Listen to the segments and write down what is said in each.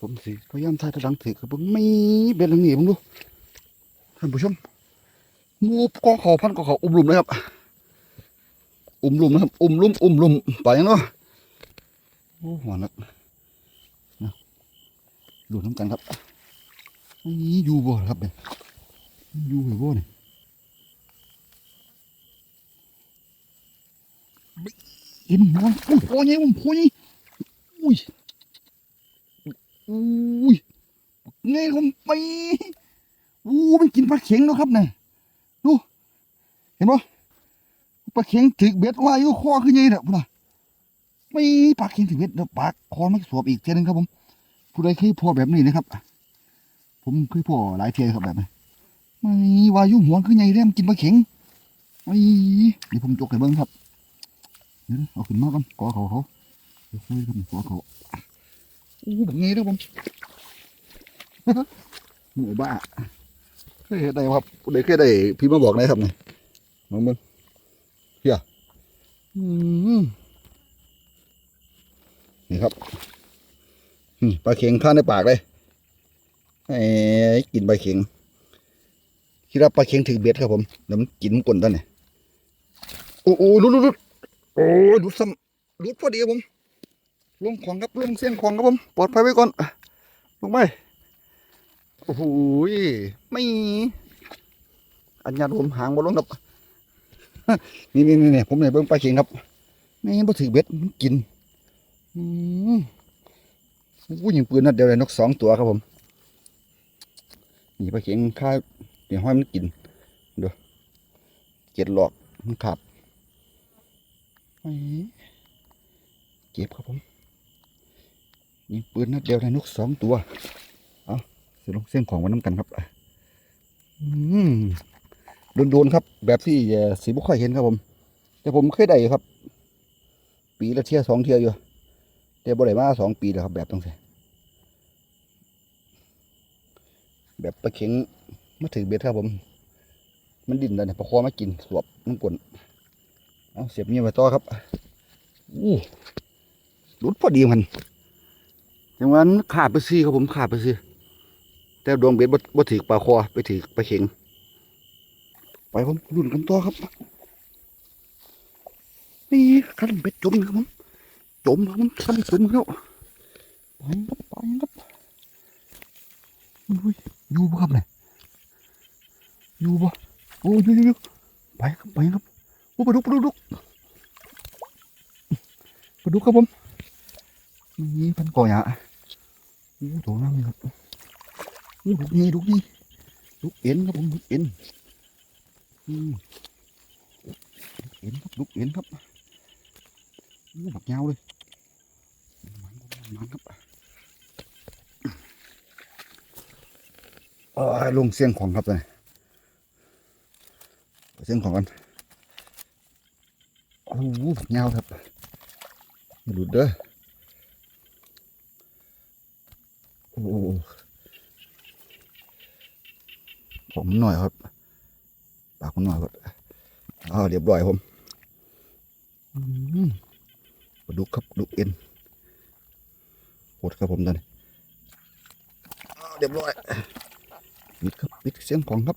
ผมสิพยายามถ่ายทางหลังถือครับผมไม่เบ็ดทางนี้ผมดูท่านผู้ชมงูกอเขาพันกอเขาอุ้มลุมเลยครับ อุ้มลุมนะครับ อุ้มลุมอุ้มลุมไปยังเนาะโอ้หัวนักนะดูน้ำกันครับนี่อยู่บ่ครับเนี่ยอยู่หรอบ่เนี่ยเห็นมันอุ้ยโอ้ยผมโอ้ยอุ้ย อุ้ยเงยผมไปอู้มันกินปลาเข็งแล้วครับเนี่ยดูเห็นปะปลาเข็งถึกเบ็ดว่าอยู่คอคือไงเนี่ยพุ่นน่ะไม่ปลาเข็งถึกเบ็ดแล้วปากคอไม่สวบอีกเทีนึงครับผมผู้ใดเคยพอแบบนี้นะครับ ผมเคยพอหลายเทียครับแบบนี้ไม่ว่ายู่หัวคือไงเด้มนกินปลาเข็งไม่เดี๋ยวผมจกให้เบิ้งครับเดี๋ยวเอาขึ้นมาก่อนกอเขาเขาเดี๋ยวคุยกันกอเขา อู้แบบนี้เด้อผมหมูบ้าเคยเห็นได้ครับผู้ใดเคยได้พี่มาบอกหนะครับเนี่ยมาเบิ้งอืมนี่ครับนี่ปลาเข็งข้าในปากเลยไอ้กินปลาเข็งคิดว่าปลาเข็งถึงเบ็ดครับผมเดี๋ยวมันกินมันกลนตอนเนี่ยโอ้โอ้ลุดลุดลุดโอ้ยลุดซ้ำลุดพอดีครับผม ลงของครับลงเส้นของครับผมปลอดภัยไว้ก่อนลงไปโอ้โหไม่อันยาผมหางบอลลงครับนี่นี่นี่ผมเนี่ยเบิ่งปลาเข็งครับนี่บ่ถือเบ็ดมันกินอืมอู้ยิงปืนนัดเดียวเลยนกสองตัวครับผมนี่ปลาเข็งค่าเดี๋ยวห้อยมันกินดูเจ็ดหลอกมันขาดเก็บครับผม ยิงปืนนัดเดียวเลยนกสองตัว เอาเสียลงเส้นของวันน้ำกันครับอืมโดนๆครับ แบบที่สีบุค่อยเห็นครับผม แต่ผมเคยได้อยู่ครับ ปีละเที่ยสองเที่ยอยู่ แต่บ่ได้มาสองปีแล้วครับ แบบต้องใส่แบบปลาเข็งมาถือเบ็ดครับผม มันดิ่นแล้วเนี่ยประคอมากินสวบน้ำกลนเอาเสียบเงี้ยไปต่อครับอู้หลุดพอดีมัน จังหวะนั้นขาดไปซี่ครับผมขาดไปซี่แต่ดวงเบ็ดบ่บ่ถือปลาคอไปถือปลาเข็ง ไปผมรุ่นกันต่อครับนี่คันเป็ดจมนะครับผมจมครับผมคันจมแล้วไปครับไปครับอุ้ยอยู่บ่ครับเนี่ยอยู่บ่โอ้ยอยู่อยู่ไปครับไปครับโอ้ปลาดุกปลาดุกปลาดุกครับผมนี่พันก่อหยาโอ้โถน้ำนี่ครับโอ้ดุกนี่ดุกนี่ดุกเอ็นครับผมดุกเอ็นอืมเห็นครับลุกเห็นครับอู้บักยาวเลยมันมันครับเออลงเสียงของครับเลยเสียงของกันโอ้โหบักยาวครับหลุดเด้อโอ้โห ผมหน่อยครับ ปากมันหน่อยครับอ๋อเรียบร้อยผมอืมปลาดุกครับดุกเอ็นโหดครับผมตอนนี้เรียบร้อยปิดครับปิดเสียงของครับ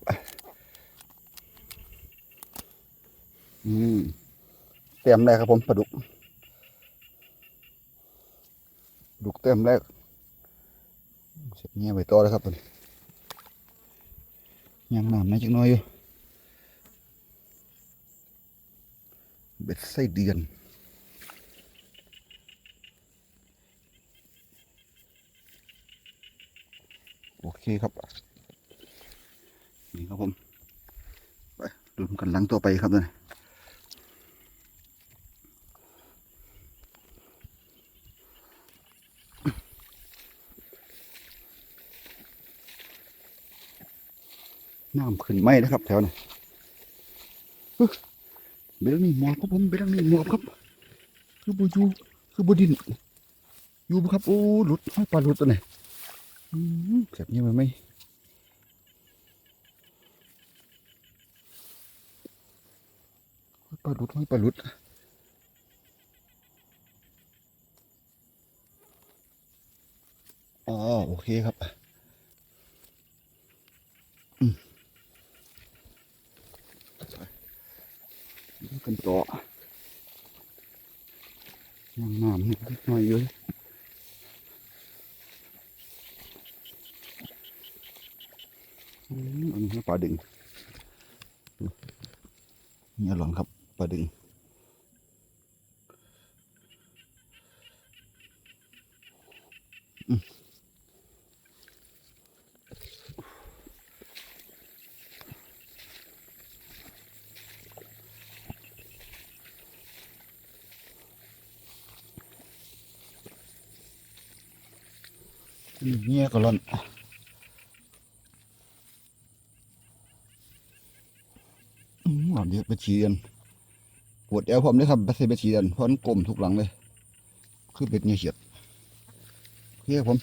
อืมเต็มแรกครับผมปลาดุกดุกเต็มแรกเสร็จเงี้ยไปต่อแล้วครับตอนนี้ ยังน้ำในจักน้อยอยู่เบ็ดไส้เดือนโอเคครับนี่ครับผมไปดูกันหลังตัวไปครับเนี่ย น้ำขึ้นไหมนะครับ แถวนี้เบลังนี่หมอบครับผมเบลังนี่หมอบครับ คือบูยูคือบูดินอยู่บ่ครับโอ้หลุดปลาหลุดตัวไหนแบบนี้มันไม่ห้อยปลาหลุดห้อยปลาหลุดอ๋อโอเคครับ ไปดูกันต่อยังน้ำนิดหน่อยอยู่อืมอันนี้ปลาดึงนี่อร่อยครับปลาดึง เงี้ยก็ร้อนอืมหลับเยอะไปฉีเดือนปวดแอวผมเลยครับไปใส่ไปฉีเดือนเพราะมันกลมทุกหลังเลย คือเป็ดเงี้ยเฉียดเฮ้ยผม